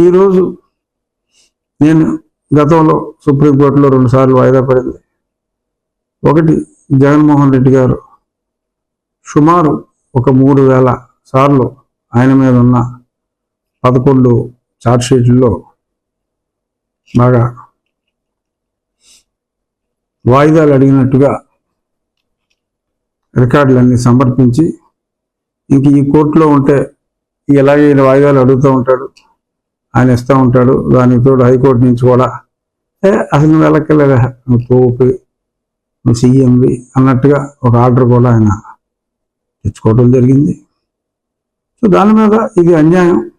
ఈరోజు నేను గతంలో సుప్రీంకోర్టులో రెండుసార్లు వాయిదా పడింది. ఒకటి జగన్మోహన్ రెడ్డి గారు సుమారు ఒక మూడు వేల సార్లు ఆయన మీద ఉన్న పదకొండు ఛార్జ్షీట్లలో బాగా వాయిదాలు అడిగినట్టుగా రికార్డులన్నీ సమర్పించి ఇంక ఈ కోర్టులో ఉంటే ఇలాగే వాయిదాలు అడుగుతూ ఉంటాడు. ఆయన ఇస్తూ ఉంటాడు. దానికి తోడు హైకోర్టు నుంచి కూడా. ఏ అసలు నువ్వు వెళ్ళక్కర్లేదా నువ్వు తోపి నువ్వు సీఎంవి అన్నట్టుగా ఒక ఆర్డర్ కూడా ఆయన తెచ్చుకోవడం జరిగింది. సో దాని మీద ఇది అన్యాయం.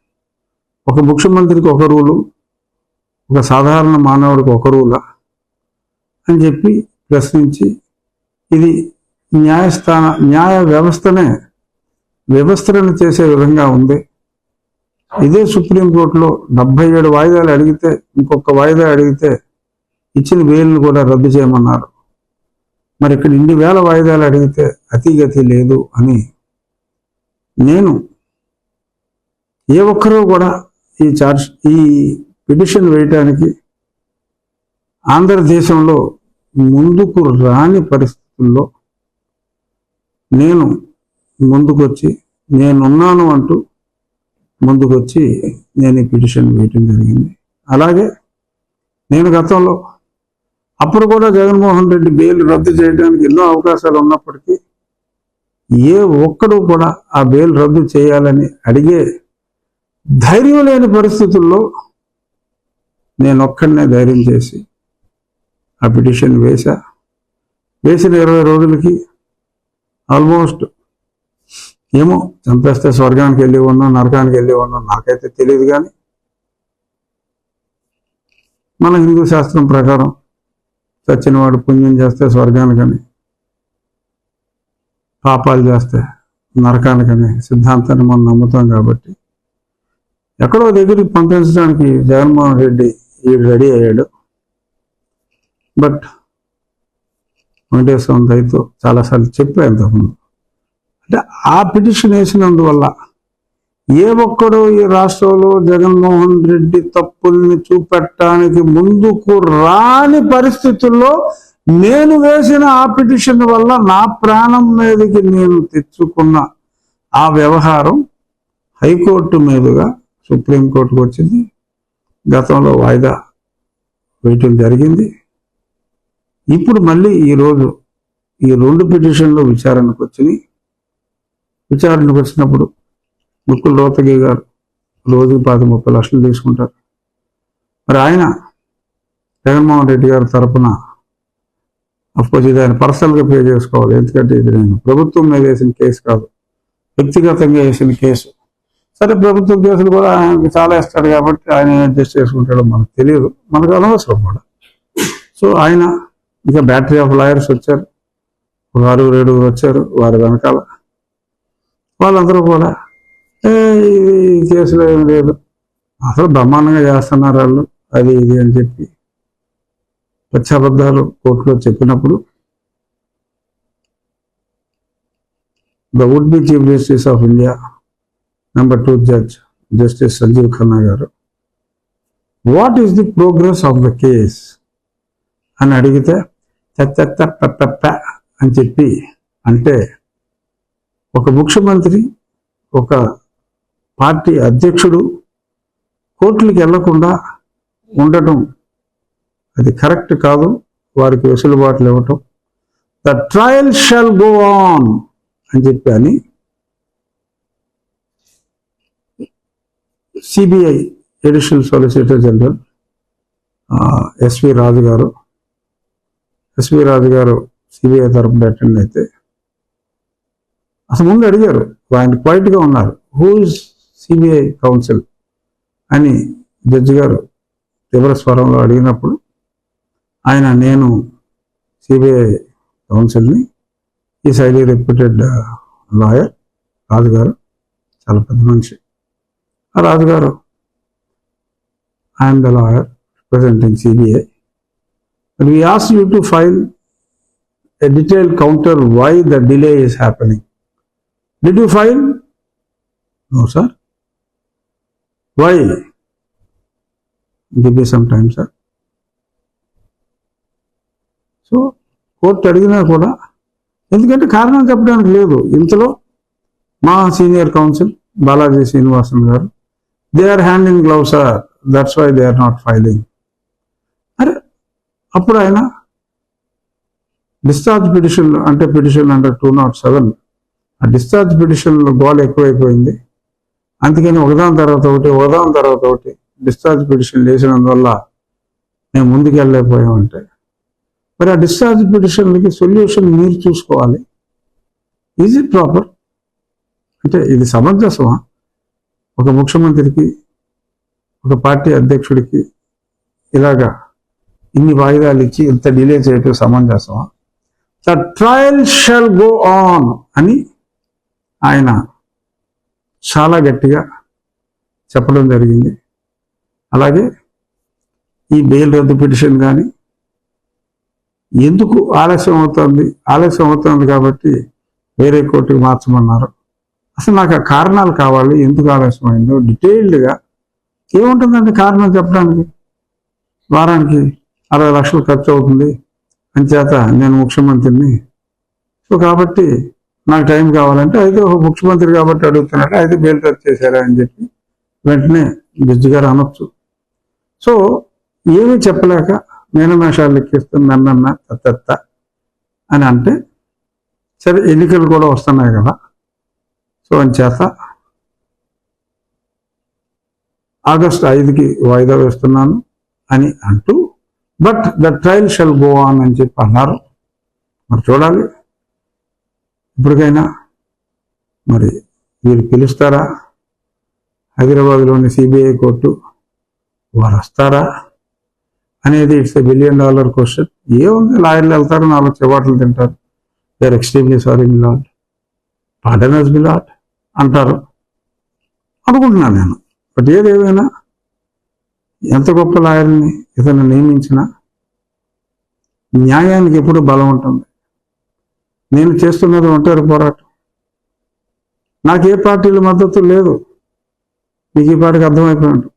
ఒక ముఖ్యమంత్రికి ఒక రూలు ఒక సాధారణ మానవుడికి ఒక రూలా అని చెప్పి ప్రశ్నించి ఇది న్యాయస్థాన న్యాయ వ్యవస్థనే వ్యవస్థలను చేసే విధంగా ఉంది. ఇదే సుప్రీంకోర్టులో డెబ్బై ఏడు వాయిదాలు అడిగితే ఇంకొక వాయిదా అడిగితే ఇచ్చిన బెయిల్ను కూడా రద్దు చేయమన్నారు. మరి ఇక్కడ ఇన్ని వేల వాయిదాలు అడిగితే అతిగతి లేదు అని నేను ఏ ఒక్కరూ కూడా ఈ చార్జ్ ఈ పిటిషన్ వేయటానికి ఆంధ్రదేశంలో ముందుకు రాని పరిస్థితుల్లో నేను ముందుకొచ్చి నేనున్నాను అంటూ ముందుకొచ్చి నేను ఈ పిటిషన్ వేయటం జరిగింది. అలాగే నేను గతంలో అప్పుడు కూడా జగన్మోహన్ రెడ్డి బెయిల్ రద్దు చేయడానికి ఎన్నో అవకాశాలు ఉన్నప్పటికీ ఏ ఒక్కడు కూడా ఆ బెయిల్ రద్దు చేయాలని అడిగే ధైర్యం లేని పరిస్థితుల్లో నేను ఒక్కడనే ధైర్యం చేసి ఆ పిటిషన్ వేశా. వేసిన ఇరవై రోజులకి ఆల్మోస్ట్ ఏమో చంపేస్తే స్వర్గానికి వెళ్ళి ఉన్నాం నరకానికి వెళ్ళి ఉన్నాం నాకైతే తెలియదు కానీ మన హిందూ శాస్త్రం ప్రకారం చచ్చినవాడు పుణ్యం చేస్తే స్వర్గానికని పాపాలు చేస్తే నరకానికని సిద్ధాంతాన్ని మనం నమ్ముతాం కాబట్టి ఎక్కడో దగ్గరికి పంపించడానికి జగన్మోహన్ రెడ్డి వీడు రెడీ అయ్యాడు. బట్ వెంకటేశ్వరం దయతో చాలాసార్లు చెప్పాను ఇంతకుముందు. అంటే ఆ పిటిషన్ వేసినందువల్ల ఏ ఒక్కడో ఈ రాష్ట్రంలో జగన్మోహన్ రెడ్డి తప్పుల్ని చూపెట్టడానికి ముందుకు రాని పరిస్థితుల్లో నేను వేసిన ఆ పిటిషన్ వల్ల నా ప్రాణం మీదకి నేను తెచ్చుకున్న ఆ వ్యవహారం హైకోర్టు మీదుగా సుప్రీంకోర్టుకు వచ్చింది. గతంలో వాయిదా వేయటం జరిగింది. ఇప్పుడు మళ్ళీ ఈరోజు ఈ రెండు పిటిషన్లు విచారణకు వచ్చినాయి. విచారణకు వచ్చినప్పుడు ముక్కులు రోతగి గారు రోజు పాతి ముప్పై లక్షలు తీసుకుంటారు. మరి ఆయన జగన్మోహన్ రెడ్డి గారి తరపున అఫ్కోర్స్ ఇది ఆయన పర్సనల్గా పే చేసుకోవాలి. ఎందుకంటే ఇది నేను ప్రభుత్వం మీద వేసిన కేసు కాదు. వ్యక్తిగతంగా వేసిన కేసు. సరే ప్రభుత్వం కేసులు కూడా ఆయనకి చాలా ఇస్తాడు కాబట్టి ఆయన అడ్జస్ట్ చేసుకుంటాడో మనకు తెలియదు. మనకు అనవసరం కూడా. సో ఆయన ఇంకా బ్యాటరీ ఆఫ్ లాయర్స్ వచ్చారు. ఒక ఆరుగురు ఏడుగురు వచ్చారు. వారి వెనకాల వాళ్ళందరూ కూడా "ఏ, ఈ కేసులో ఏం లేదు. అసలు బ్రహ్మాండంగా చేస్తున్నారు వాళ్ళు. అది ఇది అని చెప్పి పచ్చాబద్ధాలు కోర్టులో చెప్పినప్పుడు the would be chief justice of India number two judge justice Sanjiv Khanna garu. What is the progress of the case? అని అడిగితే తెత్త అని చెప్పి అంటే ఒక ముఖ్యమంత్రి ఒక పార్టీ అధ్యక్షుడు కోర్టులకు వెళ్ళకుండా ఉండటం అది కరెక్ట్ కాదు. వారికి వెసులుబాట్లు ఇవ్వటం the trial shall go on అని చెప్పి అని CBI additional solicitor general S V Raju garu S V Raju గారు సిబిఐ తరపున అటెండ్ అయితే అసలు ముందు అడిగారు ఆయన క్వైట్గా ఉన్నారు. హూఇస్ సిబిఐ కౌన్సిల్ అని జడ్జి గారు తీవ్ర స్వరంలో అడిగినప్పుడు ఆయన నేను సిబిఐ కౌన్సిల్ని ఈ సైలీ రెప్యూటెడ్ లాయర్ రాజుగారు చాలా పెద్ద మనిషి. ఆ రాజుగారు I'm the lawyer representing CBI we ask you to file a detailed counter why the delay is happening. Did you file? No, sir. Why? Give me some time sir so court అడిగినా కూడా ఎందుకంటే కారణం చెప్పడానికి లేదు ఇంతలో మా senior counsel Balaji Srinivasan garu they are handing in glove sir that's why they are not filing అరే అప్పుడు ఆయన డిశ్చార్జ్ పిటిషన్ అంటే petition under two not seven ఆ డిశ్చార్జ్ పిటిషన్లో గోల్ ఎక్కువైపోయింది. అందుకని ఒకదాని తర్వాత ఒకటి ఒకదాని తర్వాత ఒకటి డిశ్చార్జ్ పిటిషన్ వేసినందువల్ల మేము ముందుకు వెళ్ళలేకపోయామంటే. మరి ఆ డిశ్చార్జ్ పిటిషన్లకి సొల్యూషన్ మీరు చూసుకోవాలి. ఈజ్ ఇట్ ప్రాపర్ అంటే ఇది సమంజసమా? ఒక ముఖ్యమంత్రికి ఒక పార్టీ అధ్యక్షుడికి ఇలాగా ఇన్ని వాయిదాలు ఇచ్చి ఇంత డిలే చేయటం సమంజసమా? The trial shall go on అని ఆయన చాలా గట్టిగా చెప్పడం జరిగింది. అలాగే ఈ బెయిల్ రద్దు పిటిషన్ కానీ ఎందుకు ఆలస్యం అవుతుంది? ఆలస్యం అవుతుంది కాబట్టి వేరే కోర్టుకి మార్చమన్నారు. అసలు నాకు ఆ కారణాలు కావాలి. ఎందుకు ఆలస్యం అయిందో డీటెయిల్డ్గా ఏముంటుందండి కారణం చెప్పడానికి? వారానికి అరవై లక్షలు ఖర్చు అవుతుంది. అంచేత నేను ముఖ్యమంత్రిని. సో కాబట్టి నాకు టైం కావాలంటే అయితే ఒక ముఖ్యమంత్రి కాబట్టి అడుగుతున్నాడు అయితే బెయిల్ రద్దు చేశారా అని చెప్పి వెంటనే జడ్జి గారు అనొచ్చు. సో ఏమీ చెప్పలేక మేనమేషాలు లెక్కిస్తుంది నన్నన్న తత్త అని అంటే సరే ఎన్నికలు కూడా వస్తున్నాయి కదా. సో అని చేత ఆగస్ట్ ఐదుకి వాయిదా వేస్తున్నాను అని అంటూ but the trial shall go on అని చెప్పి అన్నారు. మరి చూడాలి. ఇప్పటికైనా మరి మీరు పిలుస్తారా? హైదరాబాద్లోని సిబిఐ కోర్టు వారు వస్తారా? అనేది it's a billion dollar question. ఏముంది? లాయర్లు వెళ్తారు నాలుగు చెవాట్లు తింటారు. We're extremely sorry milord pardon us milord అంటారు. అనుకుంటున్నాను నేను. బట్ ఏదేమైనా ఎంత గొప్ప లాయర్ని ఇతను నియమించినా న్యాయానికి ఎప్పుడు బలం ఉంటుంది. నేను చేస్తున్నది ఒంటరి పోరాటం. నాకు ఏ పార్టీల మద్దతు లేదు. మీకు ఈ పాటికి అర్థమైపోయింది.